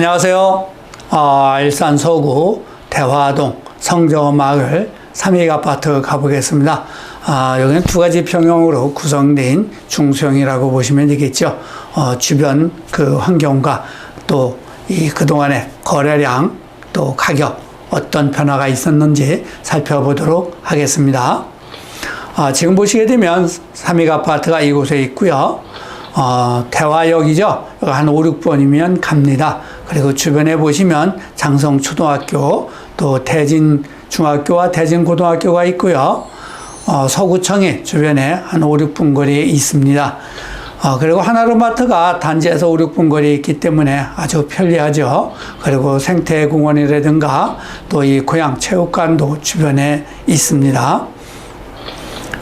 안녕하세요. 어, 일산 서구 대화동 성저마을 삼익 아파트 가보겠습니다. 아, 여기는 두 가지 평형으로 구성된 중소형이라고 보시면 되겠죠. 어, 주변 그 환경과 또 이 그동안의 거래량 또 가격 어떤 변화가 있었는지 살펴보도록 하겠습니다. 아, 지금 보시게 되면 삼익 아파트가 이곳에 있고요. 어, 대화역이죠. 한 5, 6번이면 갑니다. 그리고 주변에 보시면 장성초등학교, 또 대진중학교와 대진고등학교가 있고요. 어, 서구청이 주변에 한 5, 6분 거리에 있습니다. 어, 그리고 하나로마트가 단지에서 5, 6분 거리에 있기 때문에 아주 편리하죠. 그리고 생태공원이라든가 또 이 고향 체육관도 주변에 있습니다.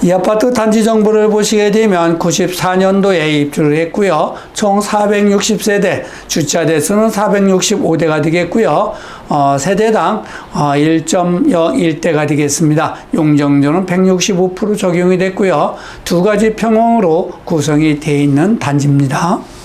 이 아파트 단지 정보를 보시게 되면 94년도에 입주를 했고요. 총 460세대, 주차 대수는 465대가 되겠고요. 어, 세대당 어, 1.01대가 되겠습니다. 용적률은 165% 적용이 됐고요. 두 가지 평형으로 구성이 되어 있는 단지입니다.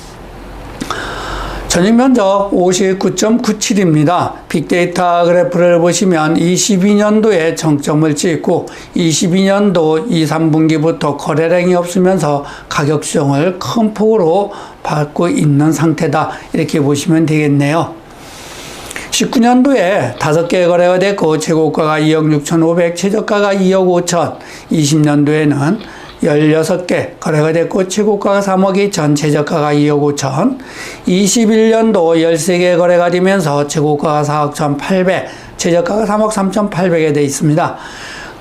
전입 면적 59.97입니다. 빅데이터 그래프를 보시면 22년도에 정점을 찍고 22년도 2, 3분기부터 거래량이 없으면서 가격 수정을 큰 폭으로 받고 있는 상태다. 이렇게 보시면 되겠네요. 19년도에 5개 거래가 됐고 최고가가 2억 6,500, 최저가가 2억 5천, 20년도에는 16개 거래가 됐고 최고가가 3억 2천, 최저가가 2억 5천. 21년도 13개 거래가 되면서 최고가가 4억 1,800, 최저가가 3억 3,800에 되어 있습니다.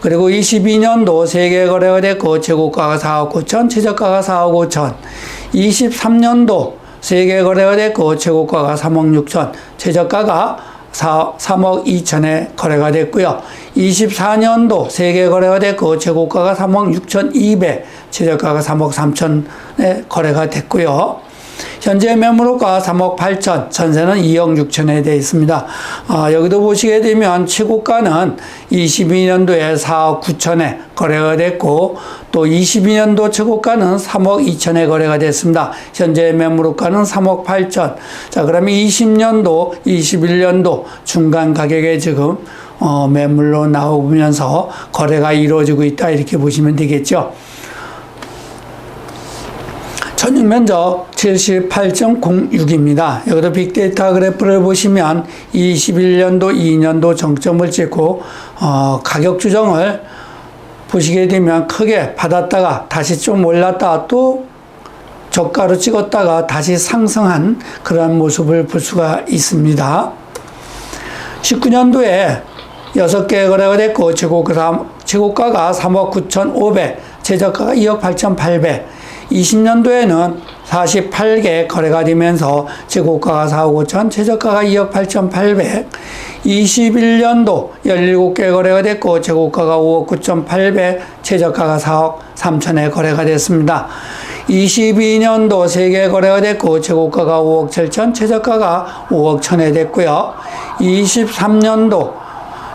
그리고 22년도 3개 거래가 됐고 최고가가 4억 9천, 최저가가 4억 5천. 23년도 3개 거래가 됐고 최고가가 3억 6천, 최저가가 4, 3억 2천에 거래가 됐고요. 24년도 3개 거래가 됐고 최고가가 3억 6천 2백, 최저가가 3억 3천에 거래가 됐고요. 현재 매물호가 3억 8천, 전세는 2억 6천에 되어 있습니다. 아, 여기도 보시게 되면 최고가는 22년도에 4억 9천에 거래가 됐고 또 22년도 최고가는 3억 2천에 거래가 됐습니다. 현재 매물호가는 3억 8천. 자, 그러면 20년도, 21년도 중간 가격에 지금 어, 매물로 나오면서 거래가 이루어지고 있다 이렇게 보시면 되겠죠. 전용 면적 78.06입니다. 여기도 빅데이터 그래프를 보시면 21년도, 2년도 정점을 찍고 어, 가격 조정을 보시게 되면 크게 받았다가 다시 좀 올랐다가 또 저가로 찍었다가 다시 상승한 그런 모습을 볼 수가 있습니다. 19년도에 6개 거래가 됐고 최고가, 최고가가 3억 9,500, 최저가가 2억 8,800, 20년도에는 48개 거래가 되면서 최고가가 4억 5천, 최저가가 2억 8,800. 21년도 17개 거래가 됐고 최고가가 5억 9,800, 최저가가 4억 3천에 거래가 됐습니다. 22년도 3개 거래가 됐고 최고가가 5억 7천, 최저가가 5억 1천에 됐고요. 23년도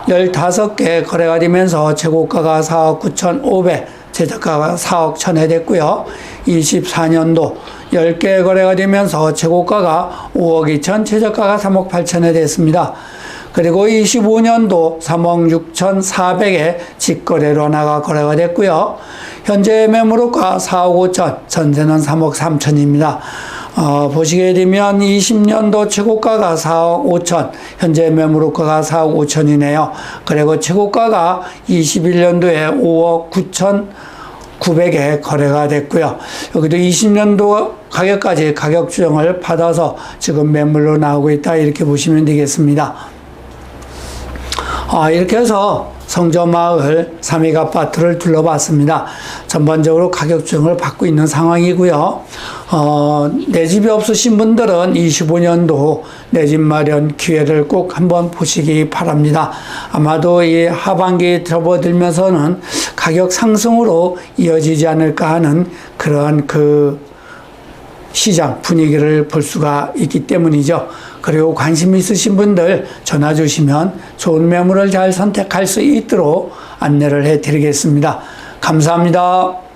15개 거래가 되면서 최고가가 4억 9,500, 최저가가 4억 1천에 됐고요. 24년도 10개 거래가 되면서 최고가가 5억 2천, 최저가가 3억 8천에 됐습니다. 그리고 25년도 3억 6천 4백에 직거래로 나가 거래가 됐고요. 현재 매물호가 4억 5천, 전세는 3억 3천입니다. 어, 보시게 되면 20년도 최고가가 4억 5천, 현재 매물호가가 4억 5천이네요. 그리고 최고가가 21년도에 5억 9천 900에 거래가 됐고요. 여기도 20년도 가격까지 가격 조정을 받아서 지금 매물로 나오고 있다 이렇게 보시면 되겠습니다. 아, 이렇게 해서 성저마을 삼익 아파트를 둘러봤습니다. 전반적으로 가격 조정을 받고 있는 상황이고요. 어, 내 집이 없으신 분들은 25년도 내 집 마련 기회를 꼭 한번 보시기 바랍니다. 아마도 이 하반기 접어들면서는 가격 상승으로 이어지지 않을까 하는 그런 그 시장 분위기를 볼 수가 있기 때문이죠. 그리고 관심 있으신 분들 전화 주시면 좋은 매물을 잘 선택할 수 있도록 안내를 해 드리겠습니다. 감사합니다.